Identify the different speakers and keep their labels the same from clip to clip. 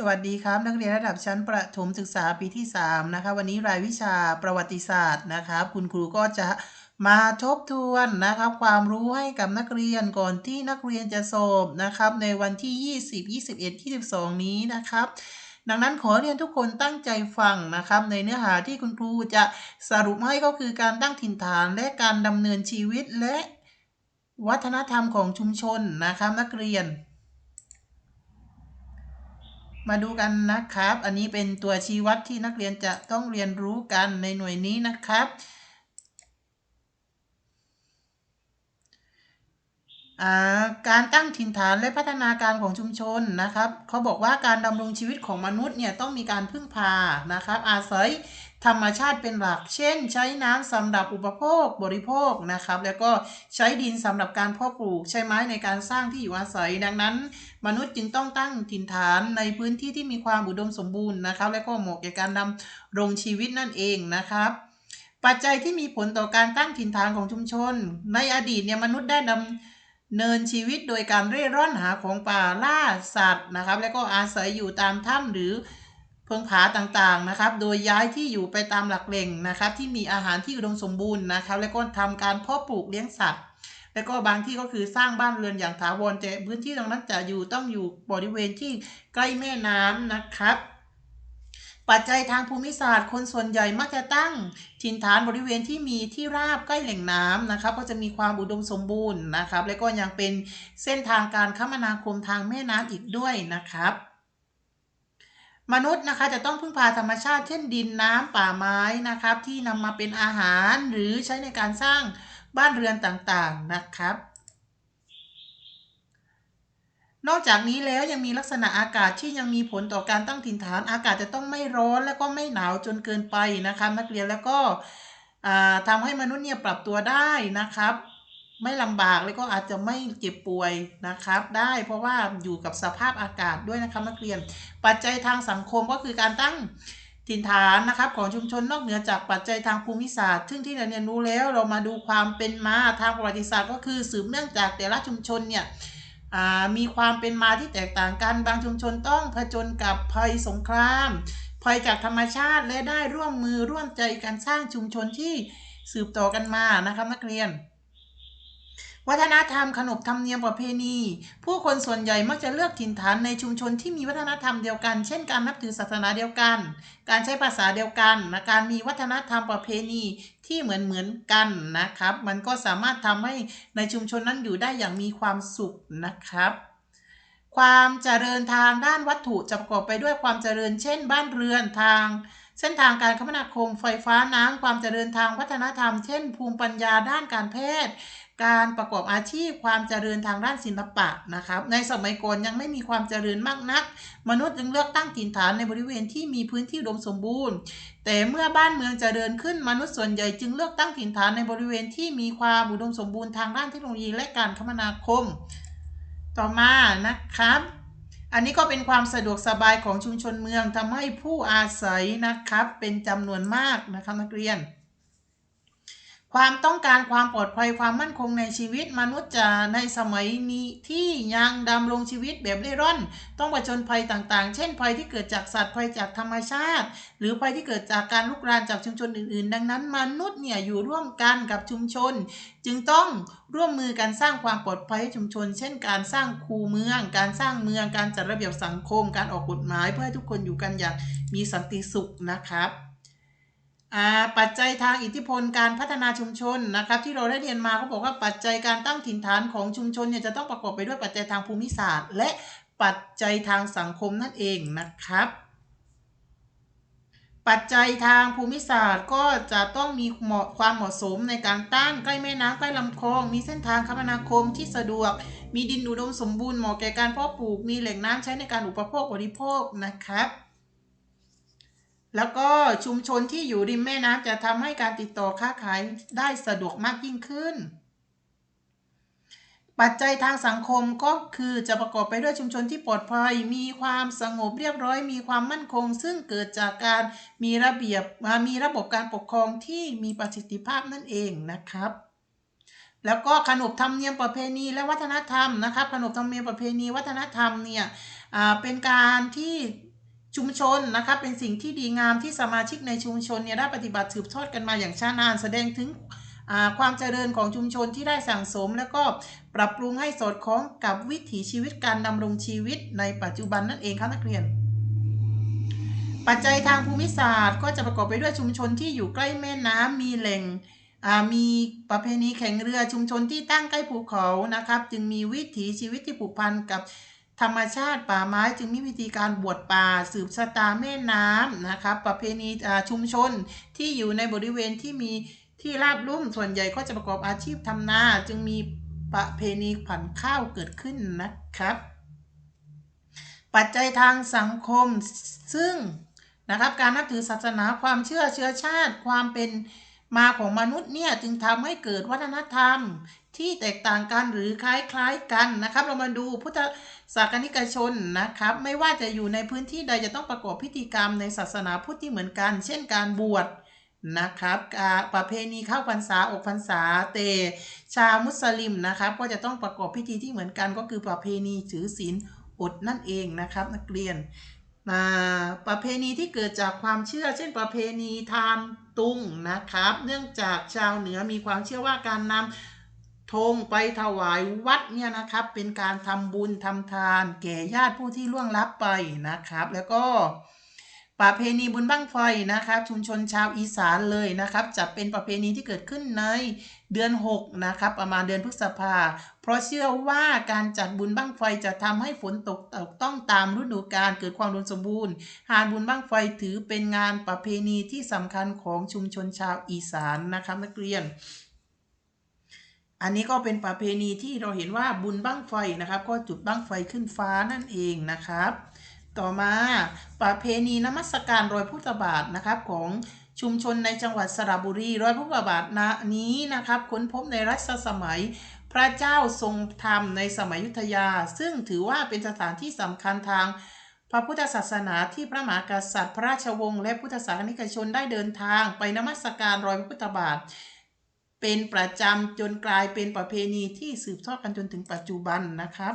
Speaker 1: สวัสดีครับ นักเรียนระดับชั้นประถมศึกษาปีที่ 3 นะคะ วันนี้รายวิชาประวัติศาสตร์นะครับ คุณครูก็จะมาทบทวนนะครับความรู้ให้กับนักเรียนก่อนที่นักเรียนจะสอบนะครับ ในวันที่ 20 21 22 นี้นะครับ ดังนั้นขอเรียนทุกคนตั้งใจฟังนะครับ ในเนื้อหาที่คุณครูจะสรุปให้ก็คือการตั้งถิ่นฐานและการดำเนินชีวิตและวัฒนธรรมของชุมชนนะครับนักเรียน มาดูกันนะครับ อันนี้เป็นตัวชี้วัดที่นักเรียนจะต้องเรียนรู้กันในหน่วยนี้นะครับการตั้งถิ่นฐานและพัฒนาการของชุมชนนะครับ เขาบอกว่าการดำรงชีวิตของมนุษย์เนี่ยต้องมีการพึ่งพานะครับ อาศัย ธรรมชาติเป็นหลัก เช่น ใช้น้ำสำหรับอุปโภคบริโภคนะครับ แล้วก็ใช้ดินสำหรับการเพาะปลูก ใช้ไม้ในการสร้างที่อยู่อาศัย ดังนั้น มนุษย์จึงต้องตั้งถิ่นฐานในพื้นที่ที่มีความอุดมสมบูรณ์นะครับ และก็เหมาะแก่การดำรงชีวิตนั่นเองนะครับปัจจัยที่มีผลต่อการตั้งถิ่นฐานของชุมชน ในอดีตเนี่ยมนุษย์ได้ดำเนินชีวิตโดยการเร่ร่อนหาของป่าล่าสัตว์นะครับ แล้วก็อาศัยอยู่ตามถ้ำหรือ พงผาต่างๆนะครับ โดยย้ายที่อยู่ไปตามหลักแหล่งนะครับ ที่มีอาหารที่อุดมสมบูรณ์นะครับ แล้วก็ทำการเพาะปลูกเลี้ยงสัตว์ แล้วก็บางที่ก็คือสร้างบ้านเรือนอย่างถาวรแต่พื้นที่ตรงนั้นจะอยู่ต้องอยู่บริเวณที่ใกล้แม่น้ำนะครับปัจจัยทางภูมิศาสตร์คนส่วนใหญ่มักจะตั้งถิ่นฐานบริเวณที่มีที่ราบใกล้แหล่งน้ำนะครับ ก็จะมีความอุดมสมบูรณ์นะครับ และก็ยังเป็นเส้นทางการคมนาคมทางแม่น้ำอีกด้วยนะครับ มนุษย์นะคะจะต้องพึ่งพาธรรมชาติเช่นดินน้ำป่าไม้นะครับ ที่นำมาเป็นอาหารหรือใช้ในการสร้างบ้านเรือนต่างๆนะครับ นอกจากนี้แล้วยังมีลักษณะอากาศที่ยังมีผลต่อการตั้งถิ่นฐาน อากาศจะต้องไม่ร้อนและก็ไม่หนาวจนเกินไปนะครับ นักเรียนแล้วก็ทำให้มนุษย์เนี่ยปรับตัวได้นะครับ ไม่ลำบากแล้วก็อาจจะไม่เจ็บป่วยนะครับ ได้เพราะว่าอยู่กับสภาพอากาศด้วยนะครับนักเรียน ปัจจัยทางสังคมก็คือการตั้งถิ่นฐานนะครับของชุมชนนอกเหนือจากปัจจัยทางภูมิศาสตร์ ซึ่งที่เราเรียนรู้แล้วเรามาดูความเป็นมาทางประวัติศาสตร์ก็คือสืบเนื่องจากแต่ละชุมชนเนี่ยมีความเป็นมาที่แตกต่างกันบางชุมชนต้องผจญกับภัยสงครามภัยจากธรรมชาติและได้ร่วมมือร่วมใจกันสร้างชุมชนที่สืบต่อกันมานะครับนักเรียน วัฒนธรรมขนบธรรมเนียมประเพณี ผู้คนส่วนใหญ่มักจะเลือกถิ่นฐานในชุมชนที่มีวัฒนธรรมเดียวกัน เช่นการนับถือศาสนาเดียวกัน การใช้ภาษาเดียวกันนะการมีวัฒนธรรมประเพณีที่เหมือนเหมือนกันนะครับ มันก็สามารถทำให้ในชุมชนนั้นอยู่ได้อย่างมีความสุขนะครับ ความเจริญทางด้านวัตถุจะประกอบไปด้วยความเจริญ เช่น บ้านเรือนทางเส้นทางการคมนาคมไฟฟ้าน้ำความเจริญทางวัฒนธรรม เช่น ภูมิปัญญาด้านการแพทย์ การประกอบอาชีพความเจริญทางด้านศิลปะนะครับในสมัยก่อนยังไม่มีความเจริญมากนัก มนุษย์จึงเลือกตั้งถิ่นฐานในบริเวณที่มีพื้นที่อุดมสมบูรณ์ แต่เมื่อบ้านเมืองเจริญขึ้นมนุษย์ส่วนใหญ่จึงเลือกตั้งถิ่นฐานในบริเวณที่มีความอุดมสมบูรณ์ทางด้านเทคโนโลยีและการคมนาคม ต่อมานะครับอันนี้ก็เป็นความสะดวกสบายของชุมชนเมืองทำให้ผู้อาศัยนะครับเป็นจำนวนมากนะครับนักเรียน ความต้องการความปลอดภัยความมั่นคงในชีวิตมนุษย์จะในสมัยนี้ที่ยังดำรงชีวิตแบบเร่ร่อน ต้องประชนภัยต่างๆ เช่น ภัยที่เกิดจากสัตว์ภัยจากธรรมชาติ หรือภัยที่เกิดจากการลุกรานจากชุมชนอื่นๆ ดังนั้น มนุษย์เนี่ยอยู่ร่วมกันกับชุมชน จึงต้องร่วมมือกันสร้างความปลอดภัยให้ชุมชน เช่น การสร้างคูเมือง การสร้างเมืองการจัดระเบียบสังคม การออกกฎหมาย เพื่อให้ทุกคนอยู่กันอย่างมีสันติสุขนะครับ ปัจจัยทางอิทธิพลการพัฒนาชุมชนนะครับที่เราได้เรียนมาเขาบอกว่าปัจจัยการตั้งถิ่นฐานของชุมชนเนี่ยจะต้องประกอบไปด้วยปัจจัยทางภูมิศาสตร์ และปัจจัยทางสังคมนั่นเองนะครับ ปัจจัยทางภูมิศาสตร์ก็จะต้องมีเหมาะความเหมาะสมในการตั้งใกล้แม่น้ำใกล้ลำคลอง มีเส้นทางคมนาคมที่สะดวก มีดินอุดมสมบูรณ์เหมาะแก่การเพาะปลูก มีแหล่งน้ำใช้ในการอุปโภคบริโภคนะครับ แล้วก็ชุมชนที่อยู่ริมแม่น้ำจะทำให้การติดต่อค้าขายได้สะดวกมากยิ่งขึ้น ปัจจัยทางสังคมก็คือจะประกอบไปด้วยชุมชนที่ปลอดภัย มีความสงบเรียบร้อย มีความมั่นคง ซึ่งเกิดจากการมีระเบียบมีระบบการปกครองที่มีประสิทธิภาพนั่นเองนะครับแล้วก็ขนบธรรมเนียมประเพณีและวัฒนธรรมนะครับขนบธรรมเนียมประเพณีวัฒนธรรมเนี่ยเป็นการที่ ชุมชนนะครับเป็นสิ่งที่ดีงามที่สมาชิกในชุมชนเนี่ยได้ปฏิบัติสืบทอดกันมาอย่างช้านานแสดงถึงความเจริญของชุมชนที่ได้สั่งสม แล้วก็ปรับปรุงให้สอดคล้องกับวิถีชีวิตการดำรงชีวิตในปัจจุบันนั่นเองครับนักเรียน ปัจจัยทางภูมิศาสตร์ก็จะประกอบไปด้วยชุมชนที่อยู่ใกล้แม่น้ำมีแหล่งมีประเพณีแข่งเรือชุมชนที่ตั้งใกล้ภูเขานะครับ จึงมีวิถีชีวิตที่ผูกพันกับ ธรรมชาติป่าไม้จึงมีวิธีการบวชป่า สืบชะตาแม่น้ำนะครับ ประเพณีชุมชนที่อยู่ในบริเวณที่มีที่ราบลุ่มส่วนใหญ่ก็จะประกอบอาชีพทำนาจึงมีประเพณีผันข้าวเกิดขึ้นนะครับ ปัจจัยทางสังคมซึ่งนะครับการนับถือศาสนาความเชื่อเชื้อชาติความเป็น มาของมนุษย์เนี่ยจึงทำให้เกิดวัฒนธรรมที่แตกต่างกันหรือคล้ายๆกันนะครับ เรามาดูพุทธศาสนิกชนนะครับ ไม่ว่าจะอยู่ในพื้นที่ใดจะต้องประกอบพิธีกรรมในศาสนาพุทธที่เหมือนกัน เช่นการบวชนะครับประเพณีเข้าพรรษาอกพรรษาเต ชาวมุสลิมนะครับ ก็จะต้องประกอบพิธีที่เหมือนกันก็คือประเพณีถือศีลอดนั่นเองนะครับ นักเรียน ประเพณีที่เกิดจากความเชื่อ เช่นประเพณีทานตุงนะครับ เนื่องจากชาวเหนือมีความเชื่อว่าการนำธงไปถวายวัดเนี่ยนะครับ เป็นการทำบุญทำทาน แก่ญาติผู้ที่ล่วงลับไปนะครับ แล้วก็ ประเพณีบุญบั้งไฟนะครับชุมชนชาวอีสานเลยนะครับ จะเป็นประเพณีที่เกิดขึ้นในเดือน 6 นะครับ ประมาณเดือนพฤษภา เพราะเชื่อว่าการจัดบุญบั้งไฟจะทำให้ฝนตกตกต้องตามฤดูกาลเกิดความอุดมสมบูรณ์หานบุญบั้งไฟถือเป็นงานประเพณีที่สำคัญของชุมชนชาวอีสานนะครับนักเรียนอันนี้ก็เป็นประเพณีที่เราเห็นว่าบุญบั้งไฟนะครับ ก็จุดบั้งไฟขึ้นฟ้านั่นเองนะครับ ต่อมาประเพณีนมัสการรอยพุทธบาทนะครับของชุมชนในจังหวัดสระบุรีรอยพุทธบาทนะนี้นะครับค้นพบในรัชสมัยพระเจ้าทรงธรรมในสมัยยุทธยา ซึ่งถือว่าเป็นสถานที่สำคัญทางพระพุทธศาสนาที่พระมหากษัตริย์ พระราชวงศ์และพุทธศาสนิกชนได้เดินทางไปนมัสการรอยพระพุทธบาท เป็นประจำจนกลายเป็นประเพณีที่สืบทอดกันจนถึงปัจจุบันนะครับ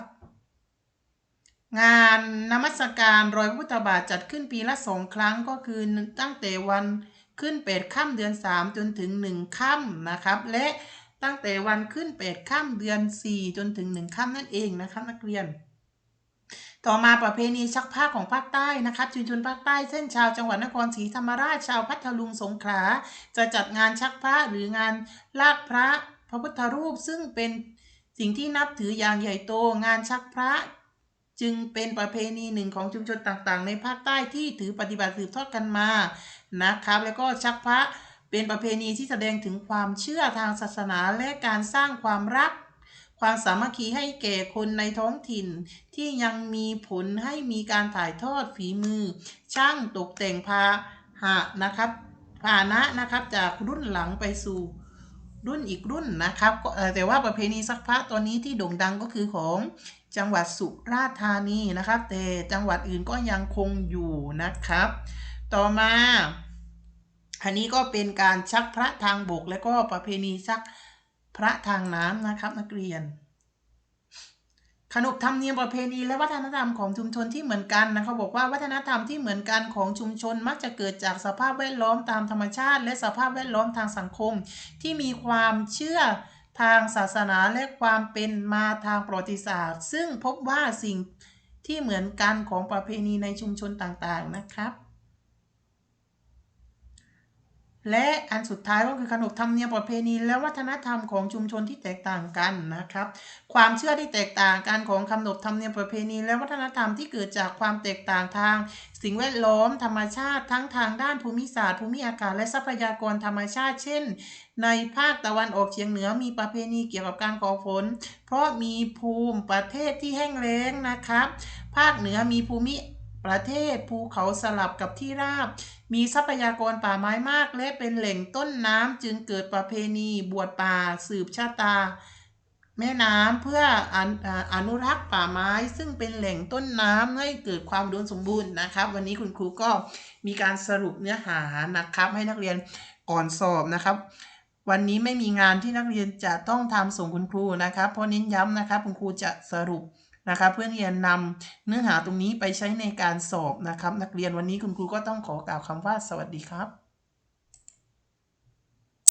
Speaker 1: งานนมัสการรอยพระพุทธบาทจัดขึ้นปีละสองครั้งก็คือตั้งแต่วันขึ้นเปดค่ำเดือน 3 จนถึง 1ค่ำนะครับ และตั้งแต่วันขึ้นเปดค่ำเดือน 4 จนถึง 1ค่ำนั่นเองนะครับนักเรียน ต่อมาประเพณีชักผ้าของภาคใต้นะครับชุมชนภาคใต้เช่นชาวจังหวัดนครศรีธรรมราชชาวพัทลุงสงขลาจะจัดงานชักผ้าหรืองานลากพระพระพุทธรูปซึ่งเป็นสิ่งที่นับถืออย่างใหญ่โตงานชักพระ จึงเป็นประเพณีหนึ่งของชุมชนต่างๆ ในภาคใต้ที่ถือปฏิบัติสืบทอดกันมานะครับ แล้วก็ชักพระเป็นประเพณีที่แสดงถึงความเชื่อทางศาสนาและการสร้างความรัก ความสามัคคีให้แก่คนในท้องถิ่น ที่ยังมีผลให้มีการถ่ายทอดฝีมือ ช่างตกแต่งพาหะนะครับพานะนะครับจากรุ่นหลังไปสู่รุ่นอีกรุ่นนะครับก็แต่ว่าประเพณีซักพระตอนนี้ที่โด่งดังก็คือของ จังหวัดสุราษฎร์ธานีนะครับ แต่จังหวัดอื่นก็ยังคงอยู่นะครับ ต่อมาอันนี้ก็เป็นการชักพระทางบกและก็ประเพณีชักพระทางน้ำนะครับ นักเรียน ขนบธรรมเนียมประเพณีและวัฒนธรรมของชุมชนที่เหมือนกันนะเขาบอกว่าวัฒนธรรมที่เหมือนกันของชุมชนมักจะเกิดจากสภาพแวดล้อมตามธรรมชาติ และสภาพแวดล้อมทางสังคมที่มีความเชื่อ ทางศาสนาและความเป็นมาทางประวัติศาสตร์ ซึ่งพบว่าสิ่งที่เหมือนกันของประเพณีในชุมชนต่างๆนะครับ และอันสุดท้ายก็คือขนบธรรมเนียมประเพณี และวัฒนธรรมของชุมชนที่แตกต่างกันนะครับ ความเชื่อที่แตกต่างกันของขนบธรรมเนียมประเพณี และวัฒนธรรมที่เกิดจากความแตกต่างทาง สิ่งแวดล้อมธรรมชาติทั้งทางด้านภูมิศาสตร์ภูมิอากาศและทรัพยากรธรรมชาติ เช่น ในภาคตะวันออกเฉียงเหนือมีประเพณีเกี่ยวกับการก่อฝน เพราะมีภูมิประเทศที่แห้งแล้งนะครับ ภาคเหนือมีภูมิ ประเทศภูเขาสลับกับที่ราบ มีทรัพยากรป่าไม้มาก และเป็นแหล่งต้นน้ำจึงเกิดประเพณีบวชป่าสืบชาตา แม่น้ำเพื่ออนุอ่าอนุรักษ์ป่าไม้ ซึ่งเป็นแหล่งต้นน้ำให้เกิดความอุดมสมบูรณ์นะครับ วันนี้คุณครูก็มีการสรุปเนื้อหานะครับ ให้นักเรียนก่อนสอบนะครับ วันนี้ไม่มีงานที่นักเรียนจะต้องทำส่งคุณครูนะครับ เพราะเน้นย้ำนะครับ คุณครูจะสรุป นะคะเพื่อที่จะนำเนื้อหาตรงนี้ไปใช้ในการสอบนะครับ นักเรียนวันนี้คุณครูก็ต้องขอกล่าวคำว่าสวัสดีครับ